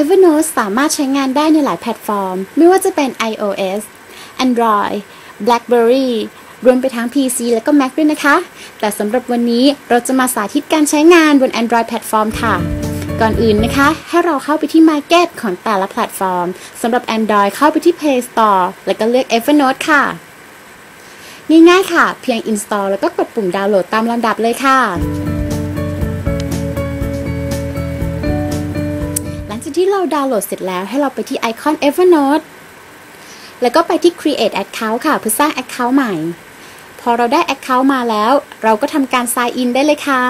Evernote สามารถใช้งานได้ในหลายแพลตฟอร์ม ไม่ว่าจะเป็น iOS Android BlackBerry รวมไปทั้ง PC และก็ Mac ด้วยนะคะ แต่สำหรับวันนี้เราจะมาสาธิตการใช้งานบน Android แพลตฟอร์มค่ะ ก่อนอื่นนะคะ ให้เราเข้าไปที่ Market ของแต่ละแพลตฟอร์มสำหรับ Android เข้าไปที่ Play Store แล้วก็เลือก Evernote ค่ะ ง่ายๆค่ะ เพียง install แล้วก็กดปุ่มดาวน์โหลดตามลำดับเลยค่ะ เราดาวน์โหลดเสร็จแล้วให้เราไปที่ไอคอน Evernote แล้วก็ไปที่ create account ค่ะ เพื่อสร้าง account ใหม่ พอเราได้ account มาแล้ว เราก็ทำการ sign in ได้เลยค่ะ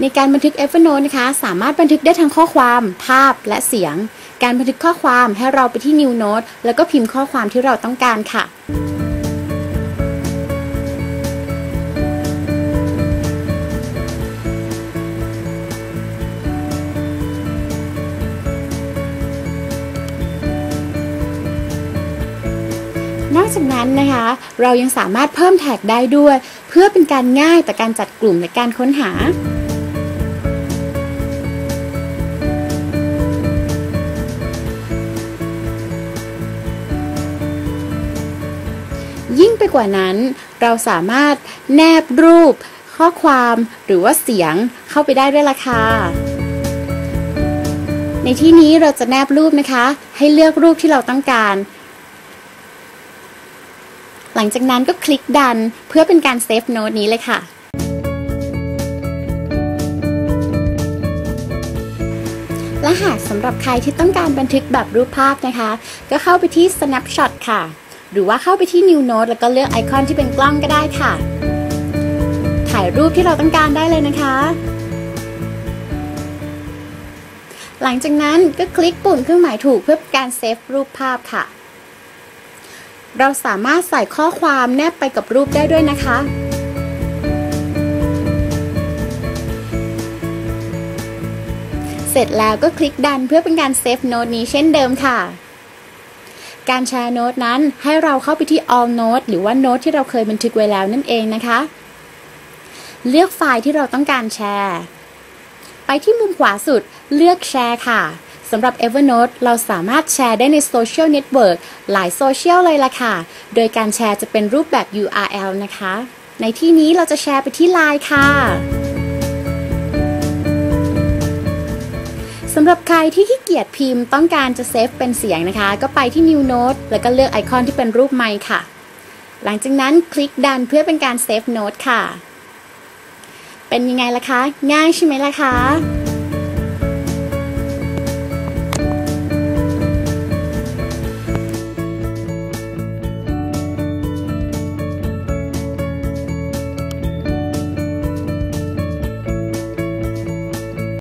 ในการบันทึก Evernote นะคะ สามารถบันทึกได้ทั้งข้อความ ภาพและเสียง การบันทึกข้อความให้เราไปที่ New Note แล้วก็พิมพ์ข้อความที่เราต้องการค่ะ จากนั้นนะคะ เรายังสามารถเพิ่มแท็กได้ด้วย เพื่อเป็นการง่ายต่อการจัดกลุ่มในการค้นหายิ่งไปกว่านั้น เราสามารถแนบรูป ข้อความหรือว่าเสียงเข้าไปได้ด้วยล่ะค่ะในที่นี้เราจะแนบรูปนะคะ ให้เลือกรูปที่เราต้องการ หลังจากนั้นก็คลิกดันเพื่อเป็นการเซฟโน้ตนี้เลยค่ะ และหากสำหรับใครที่ต้องการบันทึกแบบรูปภาพนะคะ ก็เข้าไปที่ snapshot ค่ะ หรือว่าเข้าไปที่ new note แล้วก็เลือกไอคอนที่เป็นกล้องก็ได้ค่ะ ถ่ายรูปที่เราต้องการได้เลยนะคะหลังจากนั้นก็คลิกปุ่มเครื่องหมายถูกเพื่อการเซฟรูปภาพค่ะ เราสามารถใส่ข้อความแนบไปกับรูปได้ด้วยนะคะ เสร็จแล้วก็คลิกดันเพื่อเป็นการเซฟโน้ตนี้เช่นเดิมค่ะ การแชร์โน้ตนั้นให้เราเข้าไปที่ all note หรือว่าโน้ตที่เราเคยบันทึกไว้แล้วนั่นเองนะคะ เลือกไฟล์ที่เราต้องการแชร์ ไปที่มุมขวาสุดเลือกแชร์ค่ะ สำหรับ Evernote เราสามารถแชร์ได้ในโซเชียลเน็ตเวิร์กหลายโซเชียลเลยล่ะค่ะ โดยการแชร์จะเป็นรูปแบบ URL นะคะ ในที่นี้เราจะแชร์ไปที่ Line ค่ะสำหรับใครที่ขี้เกียจพิมพ์ต้องการจะเซฟเป็นเสียงนะคะ ก็ไปที่ New Note แล้วก็เลือกไอคอนที่เป็นรูปไมค์ค่ะ หลังจากนั้นคลิกดันเพื่อเป็นการเซฟโน้ตค่ะ เป็นยังไงล่ะคะ ง่ายใช่ไหมล่ะคะ